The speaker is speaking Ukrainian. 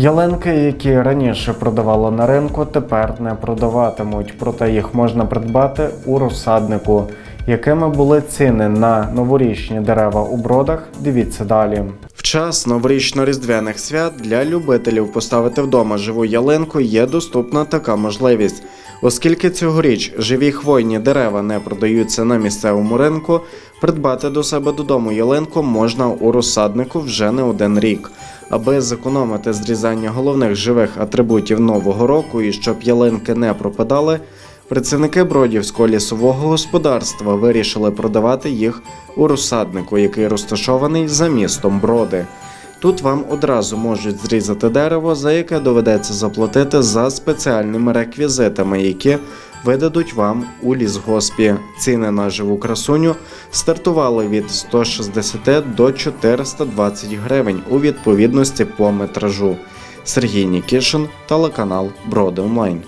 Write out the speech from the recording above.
Ялинки, які раніше продавали на ринку, тепер не продаватимуть, проте їх можна придбати у розсаднику. Якими були ціни на новорічні дерева у бродах? Дивіться далі. Час новорічно-різдвяних свят для любителів поставити вдома живу ялинку є доступна така можливість. Оскільки цьогоріч живі хвойні дерева не продаються на місцевому ринку, придбати до себе додому ялинку можна у розсаднику вже не один рік. Аби зекономити зрізання головних живих атрибутів нового року і щоб ялинки не пропадали, працівники Бродівського лісового господарства вирішили продавати їх у розсаднику, який розташований за містом Броди. Тут вам одразу можуть зрізати дерево, за яке доведеться заплатити за спеціальними реквізитами, які видадуть вам у лісгоспі. Ціни на живу красуню стартували від 160 до 420 гривень у відповідності по метражу. Сергій Нікішин, телеканал Броди Онлайн.